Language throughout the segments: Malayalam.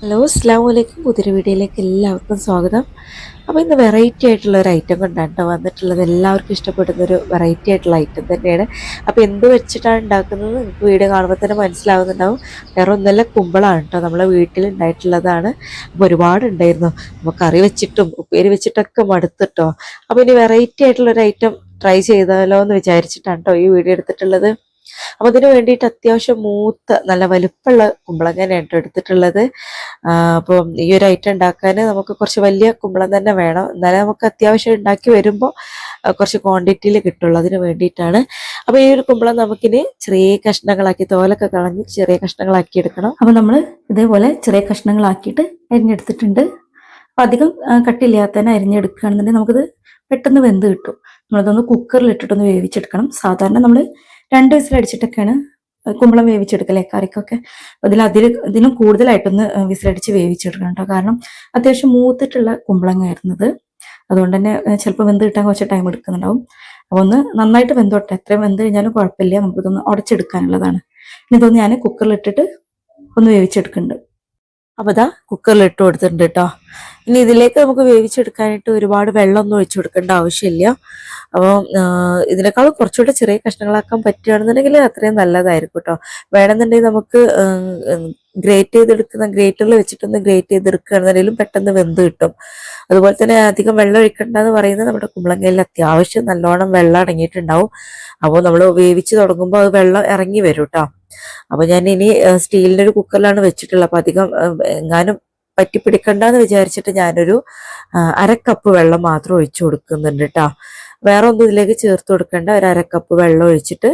ഹലോ അസ്സാം വലൈക്കും പുതിയൊരു വീഡിയോയിലേക്ക് എല്ലാവർക്കും സ്വാഗതം. അപ്പോൾ ഇന്ന് വെറൈറ്റി ആയിട്ടുള്ള ഒരു ഐറ്റം കൊണ്ടാണ് വന്നിട്ടുള്ളത്. എല്ലാവർക്കും ഇഷ്ടപ്പെടുന്ന ഒരു വെറൈറ്റി ആയിട്ടുള്ള ഐറ്റം തന്നെയാണ്. അപ്പോൾ എന്ത് വെച്ചിട്ടാണ് ഉണ്ടാക്കുന്നത്? നിങ്ങൾക്ക് വീഡിയോ കാണുമ്പോൾ തന്നെ മനസ്സിലാവുന്നുണ്ടാവും. വേറെ ഒന്നല്ല കുമ്പളാണ് കേട്ടോ നമ്മളെ വീട്ടിൽ ഉണ്ടായിട്ടുള്ളതാണ്. അപ്പോൾ ഒരുപാട് ഉണ്ടായിരുന്നു. അപ്പോൾ കറി വെച്ചിട്ടും ഉപ്പേരി വെച്ചിട്ടൊക്കെ മടുത്തിട്ടോ അപ്പോൾ ഇനി വെറൈറ്റി ആയിട്ടുള്ള ഒരു ഐറ്റം ട്രൈ ചെയ്താലോ എന്ന് വിചാരിച്ചിട്ടാണ് കേട്ടോ ഈ വീഡിയോ എടുത്തിട്ടുള്ളത്. അപ്പോൾ അതിന് വേണ്ടിയിട്ട് അത്യാവശ്യം മൂത്ത് നല്ല വലുപ്പമുള്ള കുമ്പളങ്ങനെയാണ് എടുത്തിട്ടുള്ളത്. അപ്പം ഈ ഒരു ഐറ്റം ഉണ്ടാക്കാൻ നമുക്ക് കുറച്ച് വലിയ കുമ്പളം തന്നെ വേണം. എന്നാലേ നമുക്ക് അത്യാവശ്യം ഉണ്ടാക്കി വരുമ്പോൾ കുറച്ച് ക്വാണ്ടിറ്റിയിൽ കിട്ടുള്ളൂ അതിന് വേണ്ടിയിട്ടാണ്. അപ്പോൾ ഈ ഒരു കുമ്പളം നമുക്കിനി ചെറിയ കഷ്ണങ്ങളാക്കി തോലൊക്കെ കളഞ്ഞ് ചെറിയ കഷ്ണങ്ങളാക്കി എടുക്കണം. അപ്പോൾ നമ്മൾ ഇതേപോലെ ചെറിയ കഷ്ണങ്ങളാക്കിയിട്ട് അരിഞ്ഞെടുത്തിട്ടുണ്ട്. അപ്പം അധികം കട്ടില്ലാത്തതിനെ അരിഞ്ഞെടുക്കുകയാണെന്നുണ്ടെങ്കിൽ നമുക്കിത് പെട്ടെന്ന് വെന്ത് കിട്ടും. നമ്മളതൊന്ന് കുക്കറിൽ ഇട്ടിട്ടൊന്ന് വേവിച്ചെടുക്കണം. സാധാരണ നമ്മൾ രണ്ട് വിസിലടിച്ചിട്ടൊക്കെയാണ് കുമ്പളം വേവിച്ചെടുക്കലേ കറിക്കൊക്കെ. അതിൽ അതിൽ ഇതിലും കൂടുതലായിട്ടൊന്ന് വിസിലടിച്ച് വേവിച്ചെടുക്കണം കേട്ടോ കാരണം അത്യാവശ്യം മൂത്തിട്ടുള്ള കുമ്പളങ്ങായിരുന്നത്. അതുകൊണ്ട് തന്നെ ചിലപ്പോൾ വെന്ത് കിട്ടാൻ കുറച്ച് ടൈം എടുക്കുന്നുണ്ടാവും. അപ്പോൾ ഒന്ന് നന്നായിട്ട് വെന്തോട്ടെ. എത്രയും വെന്ത് കഴിഞ്ഞാലും കുഴപ്പമില്ല. നമുക്കിതൊന്ന് ഉടച്ചെടുക്കാനുള്ളതാണ് ഇനി ഇതൊന്ന് ഞാൻ കുക്കറിലിട്ടിട്ട് ഒന്ന് വേവിച്ചെടുക്കുന്നുണ്ട് അപ്പോൾ ഇതാ കുക്കറിൽ ഇട്ട് കൊടുത്തിട്ടുണ്ട് കേട്ടോ ഇനി ഇതിലേക്ക് നമുക്ക് വേവിച്ചെടുക്കാനായിട്ട് ഒരുപാട് വെള്ളമൊന്നും ഒഴിച്ചു കൊടുക്കേണ്ട ആവശ്യമില്ല. അപ്പോൾ ഇതിനേക്കാളും കുറച്ചുകൂടെ ചെറിയ കഷ്ണങ്ങളാക്കാൻ പറ്റുകയാണെന്നുണ്ടെങ്കിൽ അത്രയും നല്ലതായിരിക്കും കേട്ടോ വേണമെന്നുണ്ടെങ്കിൽ നമുക്ക് ഗ്രേറ്റ് ചെയ്തെടുക്കുന്ന ഗ്രേറ്ററിൽ വെച്ചിട്ടൊന്ന് ഗ്രേറ്റ് ചെയ്തെടുക്കുകയാണെന്നുണ്ടെങ്കിലും പെട്ടെന്ന് വെന്ത് കിട്ടും. അതുപോലെ തന്നെ അധികം വെള്ളം ഒഴിക്കണ്ട എന്ന് പറയുന്നത് നമ്മുടെ കുമ്പളങ്ങയിൽ അത്യാവശ്യം നല്ലോണം വെള്ളം അടങ്ങിയിട്ടുണ്ടാവും. അപ്പോൾ നമ്മൾ വേവിച്ച് തുടങ്ങുമ്പോൾ അത് വെള്ളം ഇറങ്ങി വരും കേട്ടോ അപ്പോൾ ഞാൻ ഇനി സ്റ്റീലിന്റെ ഒരു കുക്കറിലാണ് വെച്ചിട്ടുള്ളത്. അപ്പോൾ അധികം എങ്ങാനും പറ്റിപ്പിടിക്കണ്ടെന്ന് വിചാരിച്ചിട്ട് ഞാനൊരു അരക്കപ്പ് അര കപ്പ് വെള്ളം മാത്രം ഒഴിച്ചു കൊടുക്കുന്നുണ്ട് കേട്ടോ വേറെ ഒന്നും ഇതിലേക്ക് ചേർത്ത് കൊടുക്കേണ്ട. ഒരു അരക്കപ്പ് കപ്പ് വെള്ളം ഒഴിച്ചിട്ട്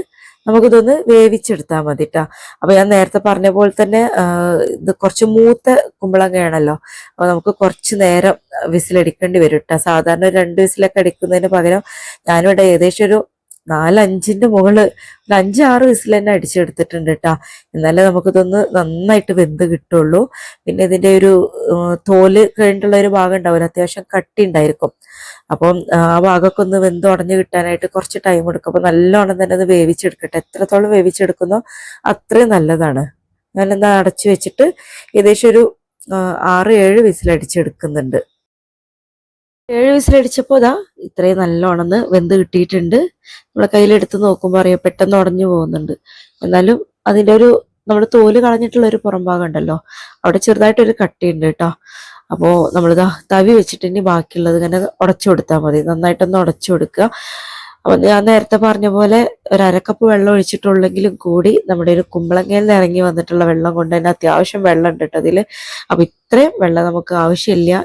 നമുക്കിതൊന്ന് വേവിച്ചെടുത്താൽ മതി കേട്ടോ അപ്പൊ ഞാൻ നേരത്തെ പറഞ്ഞ പോലെ തന്നെ ഇത് കുറച്ച് മൂത്ത കുമ്പളങ്ങയാണല്ലോ. അപ്പൊ നമുക്ക് കുറച്ച് നേരം വിസിലടിക്കേണ്ടി വരും കേട്ടോ സാധാരണ രണ്ട് വിസിലൊക്കെ അടിക്കുന്നതിന് പകരം ഞാനിവിടെ ഏകദേശം ഒരു നാലഞ്ചിന്റെ മുകൾ ഒരു അഞ്ചാറ് വിസിൽ തന്നെ അടിച്ചെടുത്തിട്ടുണ്ട് കേട്ടോ എന്നാലേ നമുക്കിതൊന്ന് നന്നായിട്ട് വെന്ത് കിട്ടുള്ളൂ. പിന്നെ ഇതിന്റെ ഒരു തോൽ കഴിഞ്ഞിട്ടുള്ള ഒരു ഭാഗം ഉണ്ടാവില്ല അത്യാവശ്യം കട്ടി ഉണ്ടായിരിക്കും. അപ്പം ആ ഭാഗമൊക്കെ ഒന്ന് വെന്ത് ഉടഞ്ഞു കിട്ടാനായിട്ട് കുറച്ച് ടൈം എടുക്കും. അപ്പൊ നല്ലോണം തന്നെ അത് വേവിച്ചെടുക്കട്ടെ. എത്രത്തോളം വേവിച്ചെടുക്കുന്നോ അത്രയും നല്ലതാണ്. ഞാനെന്താ അടച്ചു വെച്ചിട്ട് ഏകദേശം ഒരു ആറ് ഏഴ് വിസിലടിച്ചെടുക്കുന്നുണ്ട് ഏഴ് വിസിലടിച്ചപ്പോൾ ഇതാ ഇത്രയും നല്ലോണം വെന്ത് കിട്ടിയിട്ടുണ്ട്. നമ്മളെ കയ്യിലെടുത്ത് നോക്കുമ്പോൾ അറിയാം പെട്ടെന്ന് ഉടഞ്ഞു പോകുന്നുണ്ട്. എന്നാലും അതിന്റെ ഒരു നമ്മുടെ തോൽ കളഞ്ഞിട്ടുള്ള ഒരു പുറംഭാഗം ഉണ്ടല്ലോ. അവിടെ ചെറുതായിട്ടൊരു കട്ടിയുണ്ട് കേട്ടോ. അപ്പോൾ നമ്മളിതാ തവി വെച്ചിട്ട് ഇനി ബാക്കിയുള്ളത് ഇങ്ങനെ ഉടച്ചു കൊടുത്താൽ മതി. നന്നായിട്ടൊന്ന് ഉടച്ചു കൊടുക്കുക. അപ്പോൾ ഞാൻ നേരത്തെ പറഞ്ഞ പോലെ ഒരു അരക്കപ്പ് വെള്ളം ഒഴിച്ചിട്ടുള്ളെങ്കിലും കൂടി നമ്മുടെ ഒരു കുമ്പളങ്ങയിൽ നിന്ന് ഇറങ്ങി വന്നിട്ടുള്ള വെള്ളം കൊണ്ട് തന്നെ അത്യാവശ്യം വെള്ളം ഉണ്ട് കേട്ടോ അതിൽ അപ്പോൾ ഇത്രയും വെള്ളം നമുക്ക് ആവശ്യമില്ല.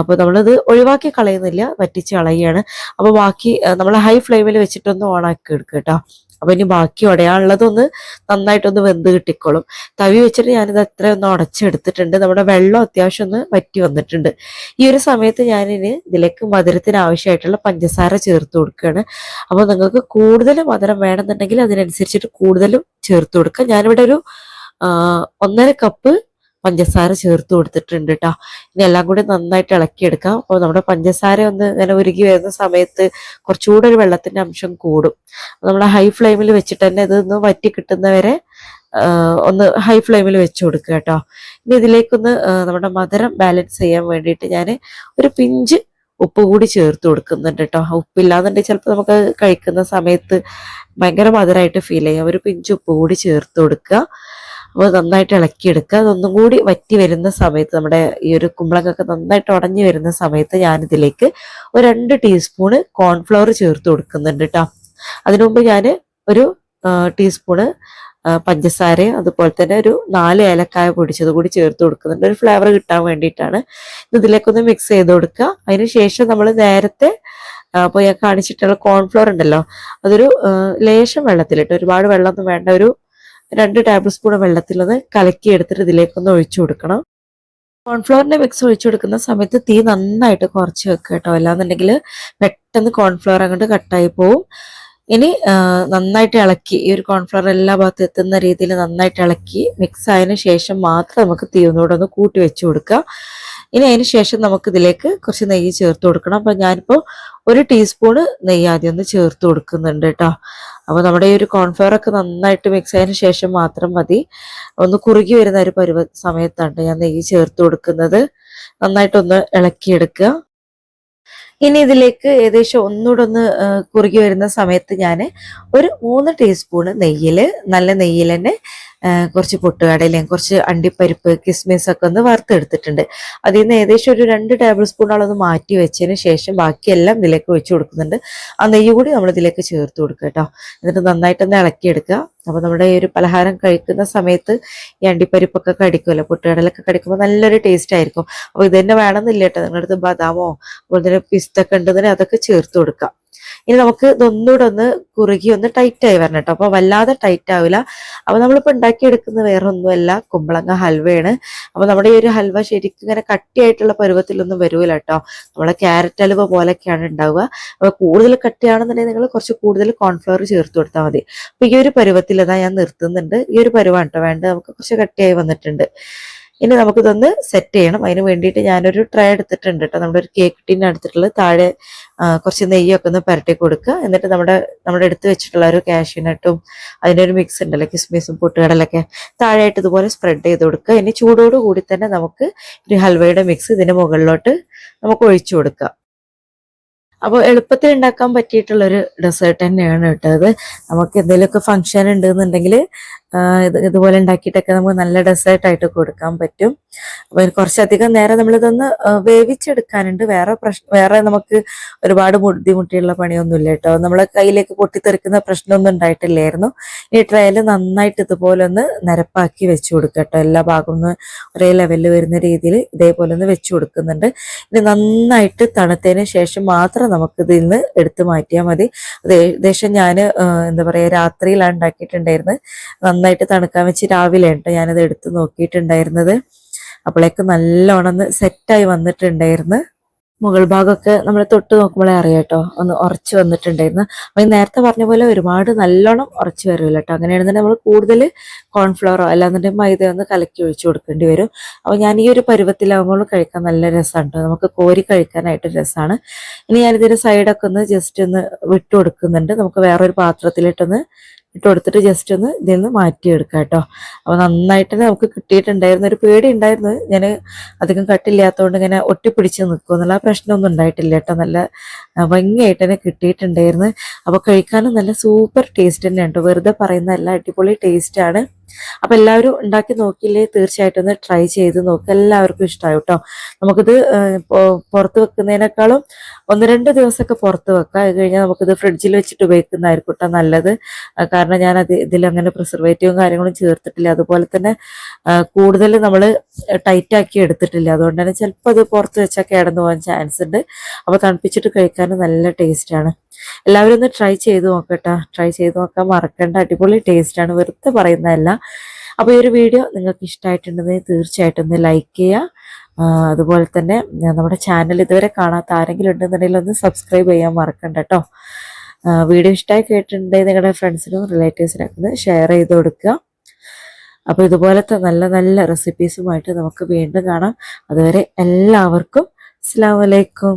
അപ്പോൾ നമ്മളത് ഒഴിവാക്കി കളയുന്നില്ല വറ്റിച്ച് കളയുകയാണ്. അപ്പോൾ ബാക്കി നമ്മൾ ഹൈ ഫ്ലെയിമിൽ വെച്ചിട്ടൊന്ന് ഓണാക്കി എടുക്കുക കേട്ടോ അപ്പൊ ഇനി ബാക്കി ഉടയാനുള്ളതൊന്ന് നന്നായിട്ടൊന്ന് വെന്ത് കിട്ടിക്കോളും. തവി വെച്ചിട്ട് ഞാനിത് ഒന്ന് ഉടച്ചെടുത്തിട്ടുണ്ട് നമ്മുടെ വെള്ളം അത്യാവശ്യം ഒന്ന് വറ്റി വന്നിട്ടുണ്ട്. ഈ ഒരു സമയത്ത് ഞാനിനി ഇതിലേക്ക് മധുരത്തിന് ആവശ്യമായിട്ടുള്ള പഞ്ചസാര ചേർത്ത് കൊടുക്കുകയാണ്. അപ്പോൾ നിങ്ങൾക്ക് കൂടുതൽ മധുരം വേണമെന്നുണ്ടെങ്കിൽ അതിനനുസരിച്ചിട്ട് കൂടുതലും ചേർത്ത് കൊടുക്കുക ഞാനിവിടെ ഒരു ഒന്നര കപ്പ് പഞ്ചസാര ചേർത്ത് കൊടുത്തിട്ടുണ്ട് കേട്ടോ ഇനി എല്ലാം കൂടി നന്നായിട്ട് ഇളക്കിയെടുക്കാം. അപ്പോൾ നമ്മുടെ പഞ്ചസാര ഒന്ന് ഇങ്ങനെ ഉരുകി വരുന്ന സമയത്ത് കുറച്ചുകൂടെ ഒരു വെള്ളത്തിന്റെ അംശം കൂടും. നമ്മൾ ഹൈ ഫ്ലെയിമിൽ വെച്ചിട്ട് തന്നെ ഇതൊന്ന് വറ്റി കിട്ടുന്നവരെ ഒന്ന് ഹൈ ഫ്ലെയിമിൽ വെച്ച് കൊടുക്കുക കേട്ടോ ഇനി ഇതിലേക്കൊന്ന് നമ്മുടെ മധുരം ബാലൻസ് ചെയ്യാൻ വേണ്ടിയിട്ട് ഞാൻ ഒരു പിഞ്ച് ഉപ്പ് കൂടി ചേർത്ത് കൊടുക്കുന്നുണ്ട് കേട്ടോ ഉപ്പില്ലാന്നുണ്ടെങ്കിൽ ചിലപ്പോൾ നമുക്ക് കഴിക്കുന്ന സമയത്ത് ഭയങ്കര മധുരമായിട്ട് ഫീൽ ചെയ്യാം. ഒരു പിഞ്ച് ഉപ്പ് കൂടി ചേർത്ത് കൊടുക്കുക. അപ്പോൾ നന്നായിട്ട് ഇളക്കിയെടുക്കുക. അതൊന്നും കൂടി വറ്റി വരുന്ന സമയത്ത് നമ്മുടെ ഈ ഒരു കുമ്പളങ്ങൊക്കെ നന്നായിട്ട് ഉടഞ്ഞു വരുന്ന സമയത്ത് ഞാനിതിലേക്ക് ഒരു രണ്ട് ടീസ്പൂണ് കോൺഫ്ലവർ ചേർത്ത് കൊടുക്കുന്നുണ്ട് കേട്ടോ അതിനുമുമ്പ് ഞാൻ ഒരു ടീസ്പൂണ് പഞ്ചസാരയും അതുപോലെ തന്നെ ഒരു നാല് ഏലക്കായ പൊടിച്ചത് കൂടി ചേർത്ത് കൊടുക്കുന്നുണ്ട്. ഒരു ഫ്ലേവർ കിട്ടാൻ വേണ്ടിയിട്ടാണ് ഇത് ഇതിലേക്കൊന്ന് മിക്സ് ചെയ്ത് കൊടുക്കുക. അതിന് ശേഷം നമ്മൾ നേരത്തെ അപ്പോൾ ഞാൻ കാണിച്ചിട്ടുള്ള കോൺഫ്ലോർ ഉണ്ടല്ലോ അതൊരു ലേശം വെള്ളത്തിലിട്ട് ഒരുപാട് വെള്ളമൊന്നും വേണ്ട ഒരു രണ്ട് ടേബിൾ സ്പൂൺ വെള്ളത്തിലൊന്ന് കലക്കി എടുത്തിട്ട് ഇതിലേക്കൊന്ന് ഒഴിച്ചു കൊടുക്കണം. കോൺഫ്ലോറിന്റെ മിക്സ് ഒഴിച്ചു കൊടുക്കുന്ന സമയത്ത് തീ നന്നായിട്ട് കുറച്ച് വെക്കുക കേട്ടോ. അല്ലാന്നുണ്ടെങ്കിൽ പെട്ടെന്ന് കോൺഫ്ലോർ അങ്ങോട്ട് കട്ടായി പോവും. ഇനി നന്നായിട്ട് ഇളക്കി ഈ ഒരു കോൺഫ്ലവർ എല്ലാ ഭാഗത്തും എത്തുന്ന രീതിയിൽ നന്നായിട്ട് ഇളക്കി മിക്സ് ആയതിനു ശേഷം മാത്രം നമുക്ക് തീ ഒന്നുകൂടെ ഒന്ന് കൂട്ടി വെച്ച് കൊടുക്കുക ഇനി അതിന് ശേഷം നമുക്ക് ഇതിലേക്ക് കുറച്ച് നെയ്യ് ചേർത്ത് കൊടുക്കണം. അപ്പൊ ഞാനിപ്പോൾ ഒരു ടീസ്പൂണ് നെയ്യ് ആദ്യം ഒന്ന് ചേർത്ത് കൊടുക്കുന്നുണ്ട് കേട്ടോ. അപ്പോൾ നമ്മുടെ ഈ ഒരു കോൺഫ്ലവർ ഒക്കെ നന്നായിട്ട് മിക്സ് ആയതിനു ശേഷം മാത്രം മതി. ഒന്ന് കുറുകി വരുന്ന ഒരു പരുവ സമയത്താണ് ഞാൻ നെയ്യ് ചേർത്ത് കൊടുക്കുന്നത്. നന്നായിട്ടൊന്ന് ഇളക്കിയെടുക്കുക. ഇനി ഇതിലേക്ക് ഏകദേശം ഒന്നുകൂടെ ഒന്ന് കുറുകി വരുന്ന സമയത്ത് ഞാൻ ഒരു മൂന്ന് ടീസ്പൂണ് നെയ്യിൽ നല്ല നെയ്യിൽ തന്നെ കുറച്ച് പൊട്ടുകടലയും കുറച്ച് അണ്ടിപ്പരിപ്പ് കിസ്മിസ് ഒക്കെ ഒന്ന് വറുത്തെടുത്തിട്ടുണ്ട്. അതിൽ നിന്ന് ഏകദേശം ഒരു രണ്ട് ടേബിൾ സ്പൂൺ ഒന്ന് മാറ്റി വെച്ചതിന് ശേഷം ബാക്കിയെല്ലാം ഇതിലേക്ക് ഒഴിച്ചു കൊടുക്കുന്നുണ്ട്. ആ നെയ്യ് കൂടി നമ്മൾ ഇതിലേക്ക് ചേർത്ത് കൊടുക്കുക കേട്ടോ. എന്നിട്ട് നന്നായിട്ടൊന്ന് ഇളക്കിയെടുക്കുക. അപ്പോൾ നമ്മുടെ ഈ ഒരു പലഹാരം കഴിക്കുന്ന സമയത്ത് ഈ അണ്ടിപ്പരിപ്പൊക്കെ കടിക്കുമല്ലോ. പൊട്ടുകടലൊക്കെ കടിക്കുമ്പോൾ നല്ലൊരു ടേസ്റ്റ് ആയിരിക്കും. അപ്പോൾ ഇത് തന്നെ വേണമെന്നില്ല കേട്ടോ. നിങ്ങളുടെ അടുത്ത് ബദാമോ അതുപോലെ തന്നെ പിസ്തൊക്കെ ഉണ്ടെങ്കിൽ അതൊക്കെ ചേർത്ത് കൊടുക്കാം ഇനി നമുക്ക് ഇതൊന്നുകൂടെ ഒന്ന് കുറുകി ഒന്ന് ടൈറ്റ് ആയി വരണം കേട്ടോ അപ്പോൾ വല്ലാതെ ടൈറ്റ് ആവില്ല അപ്പോൾ നമ്മളിപ്പോൾ ഉണ്ടാക്കിയെടുക്കുന്നത് വേറെ ഒന്നുമല്ല കുമ്പളങ്ങ ഹൽവയാണ്. അപ്പോൾ നമ്മുടെ ഈ ഒരു ഹൽവ ശരിക്കും ഇങ്ങനെ കട്ടിയായിട്ടുള്ള പരുവത്തിലൊന്നും വരൂല കേട്ടോ നമ്മളെ ക്യാരറ്റ് ഹൽവ പോലെയൊക്കെയാണ് ഉണ്ടാവുക. അപ്പോൾ കൂടുതൽ കട്ടിയാണെന്നുണ്ടെങ്കിൽ നിങ്ങൾ കുറച്ച് കൂടുതൽ കോൺഫ്ലവർ ചേർത്ത് കൊടുത്താൽ മതി. അപ്പോൾ ഈ ഒരു പരുവത്തിൽ അതാ ഞാൻ നിർത്തുന്നുണ്ട്. ഈ ഒരു പരുവാണ് കേട്ടോ വേണ്ടത്. നമുക്ക് കുറച്ച് കട്ടിയായി വന്നിട്ടുണ്ട്. ഇനി നമുക്കിതൊന്ന് സെറ്റ് ചെയ്യണം. അതിന് വേണ്ടിയിട്ട് ഞാനൊരു ട്രേ എടുത്തിട്ടുണ്ട് കേട്ടോ. നമ്മുടെ ഒരു കേക്ക് ടിൻ എടുത്തിട്ടുള്ളത് താഴെ കുറച്ച് നെയ്യൊക്കെ ഒന്ന് പുരട്ടി കൊടുക്കുക. എന്നിട്ട് നമ്മുടെ നമ്മുടെ എടുത്ത് വെച്ചിട്ടുള്ള ഒരു കാഷ്യൂനട്ടും അതിന്റെ ഒരു മിക്സ് ഉണ്ടല്ലോ കിസ്മിസും പൊട്ടുകടലൊക്കെ താഴെയായിട്ട് ഇതുപോലെ സ്പ്രെഡ് ചെയ്ത് കൊടുക്കുക. ഇനി ചൂടോട് കൂടി തന്നെ നമുക്ക് ഒരു ഹൽവയുടെ മിക്സ് ഇതിന് മുകളിലോട്ട് നമുക്ക് ഒഴിച്ചു കൊടുക്കാം. അപ്പോൾ എളുപ്പത്തിൽ ഉണ്ടാക്കാൻ പറ്റിയിട്ടുള്ളൊരു ഡെസേർട്ട് തന്നെയാണ് കേട്ടോ അത് നമുക്ക് എന്തെങ്കിലുമൊക്കെ ഫംഗ്ഷൻ ഉണ്ടെന്നുണ്ടെങ്കിൽ ഇത് ഇതുപോലെ ഉണ്ടാക്കിയിട്ടൊക്കെ നമുക്ക് നല്ല ഡെസേർട്ട് ആയിട്ട് കൊടുക്കാൻ പറ്റും. അപ്പോൾ കുറച്ചധികം നേരം നമ്മളിതൊന്ന് വേവിച്ചെടുക്കാനുണ്ട്. വേറെ പ്രശ്നം വേറെ നമുക്ക് ഒരുപാട് ബുദ്ധിമുട്ടിയുള്ള പണിയൊന്നുമില്ല കേട്ടോ. നമ്മളെ കയ്യിലേക്ക് പൊട്ടിത്തെറിക്കുന്ന പ്രശ്നമൊന്നും ഉണ്ടായിട്ടില്ലായിരുന്നു. ഈ ട്രയൽ നന്നായിട്ട് ഇതുപോലെ ഒന്ന് നിരപ്പാക്കി വെച്ച് കൊടുക്കുക കേട്ടോ. എല്ലാ ഭാഗവും ഒന്ന് ഒരേ ലെവലിൽ വരുന്ന രീതിയിൽ ഇതേപോലെ ഒന്ന് വെച്ച് കൊടുക്കുന്നുണ്ട്. ഇനി നന്നായിട്ട് തണുത്തതിന് ശേഷം മാത്രം നമുക്ക് ഇതിൽ നിന്ന് എടുത്തു മാറ്റിയാൽ മതി. ഏകദേശം ഞാൻ എന്താ പറയുക രാത്രിയിലാണ് ഉണ്ടാക്കിയിട്ടുണ്ടായിരുന്നത് നന്നായിട്ട് തണുക്കാൻ വെച്ച് രാവിലെ കേട്ടോ ഞാനത് എടുത്ത് നോക്കിയിട്ടുണ്ടായിരുന്നത്. അപ്പോഴേക്ക് നല്ലോണം സെറ്റായി വന്നിട്ടുണ്ടായിരുന്നു. മുകൾ ഭാഗമൊക്കെ നമ്മൾ തൊട്ട് നോക്കുമ്പോഴേ അറിയാം കേട്ടോ ഒന്ന് ഉറച്ചു വന്നിട്ടുണ്ടായിരുന്നു. അപ്പൊ ഈ നേരത്തെ പറഞ്ഞ പോലെ ഒരുപാട് നല്ലോണം ഉറച്ചു വരില്ല കേട്ടോ അങ്ങനെയാണെന്നുണ്ടെങ്കിൽ നമ്മൾ കൂടുതൽ കോൺഫ്ലവറോ അല്ലാന്നുണ്ടെങ്കിൽ മൈദ ഒന്ന് കലക്കി ഒഴിച്ചു കൊടുക്കേണ്ടി വരും. അപ്പോൾ ഞാൻ ഈ ഒരു പരുവത്തിലാകുമ്പോൾ കഴിക്കാൻ നല്ല രസമാണ് കേട്ടോ നമുക്ക് കോരി കഴിക്കാനായിട്ട് രസമാണ്. ഇനി ഞാനിതിന്റെ സൈഡൊക്കെ ഒന്ന് ജസ്റ്റ് ഒന്ന് വിട്ടു കൊടുക്കുന്നുണ്ട്. നമുക്ക് വേറൊരു പാത്രത്തിലിട്ടൊന്ന് ഇട്ട് കൊടുത്തിട്ട് ജസ്റ്റ് ഒന്ന് ഇതിൽ നിന്ന് മാറ്റിയെടുക്കുക കേട്ടോ അപ്പോൾ നന്നായിട്ട് നമുക്ക് കിട്ടിയിട്ടുണ്ടായിരുന്നു. ഒരു പേടി ഉണ്ടായിരുന്നു. ഞാൻ അധികം കട്ടില്ലാത്തതുകൊണ്ട് ഇങ്ങനെ ഒട്ടിപ്പിടിച്ച് നിൽക്കും എന്നുള്ള പ്രശ്നമൊന്നും ഉണ്ടായിട്ടില്ല കേട്ടോ നല്ല ഭംഗിയായിട്ട് തന്നെ കിട്ടിയിട്ടുണ്ടായിരുന്നു. അപ്പോൾ കഴിക്കാനും നല്ല സൂപ്പർ ടേസ്റ്റ് തന്നെയാണ് കേട്ടോ വെറുതെ പറയുന്ന നല്ല അടിപൊളി ടേസ്റ്റാണ് അപ്പോൾ എല്ലാവരും ഉണ്ടാക്കി നോക്കിയില്ലേ? തീർച്ചയായിട്ടും ഒന്ന് ട്രൈ ചെയ്ത് നോക്കുക എല്ലാവർക്കും ഇഷ്ടമായി കേട്ടോ നമുക്കിത് പുറത്ത് വെക്കുന്നതിനേക്കാളും ഒന്ന് രണ്ട് ദിവസമൊക്കെ പുറത്ത് വെക്കാം. അത് കഴിഞ്ഞാൽ നമുക്കിത് ഫ്രിഡ്ജിൽ വെച്ചിട്ട് ഉപയോഗിക്കുന്നതായിരിക്കും കേട്ടോ നല്ലത്. കാരണം ഞാൻ അത് ഇതിൽ അങ്ങനെ പ്രിസർവേറ്റീവും കാര്യങ്ങളും ചേർത്തിട്ടില്ല. അതുപോലെ തന്നെ കൂടുതൽ നമ്മൾ ടൈറ്റ് ആക്കി എടുത്തിട്ടില്ല. അതുകൊണ്ട് തന്നെ ചിലപ്പോൾ അത് പുറത്ത് വെച്ചാൽ കിടന്നു പോകാൻ ചാൻസ് ഉണ്ട്. അപ്പോൾ തണുപ്പിച്ചിട്ട് കഴിക്കാൻ നല്ല ടേസ്റ്റാണ് എല്ലാവരും ഒന്ന് ട്രൈ ചെയ്ത് നോക്കട്ടെ. ട്രൈ ചെയ്ത് നോക്കാൻ മറക്കണ്ട. അടിപൊളി ടേസ്റ്റാണ് വെറുതെ പറയുന്നതല്ല. അപ്പോൾ ഈ ഒരു വീഡിയോ നിങ്ങൾക്ക് ഇഷ്ടമായിട്ടുണ്ടെങ്കിൽ തീർച്ചയായിട്ടും ഒന്ന് ലൈക്ക് ചെയ്യുക അതുപോലെ തന്നെ നമ്മുടെ ചാനൽ ഇതുവരെ കാണാത്ത ആരെങ്കിലും ഉണ്ടെന്നുണ്ടെങ്കിൽ ഒന്ന് സബ്സ്ക്രൈബ് ചെയ്യാൻ മറക്കണ്ട കേട്ടോ വീഡിയോ ഇഷ്ടമായി കേട്ടിട്ടുണ്ടെങ്കിൽ നിങ്ങളുടെ ഫ്രണ്ട്സിനും റിലേറ്റീവ്സിനൊക്കെ ഒന്ന് ഷെയർ ചെയ്ത് കൊടുക്കുക. അപ്പോൾ ഇതുപോലത്തെ നല്ല നല്ല റെസിപ്പീസുമായിട്ട് നമുക്ക് വീണ്ടും കാണാം. അതുവരെ എല്ലാവർക്കും അസ്സാം വലൈക്കും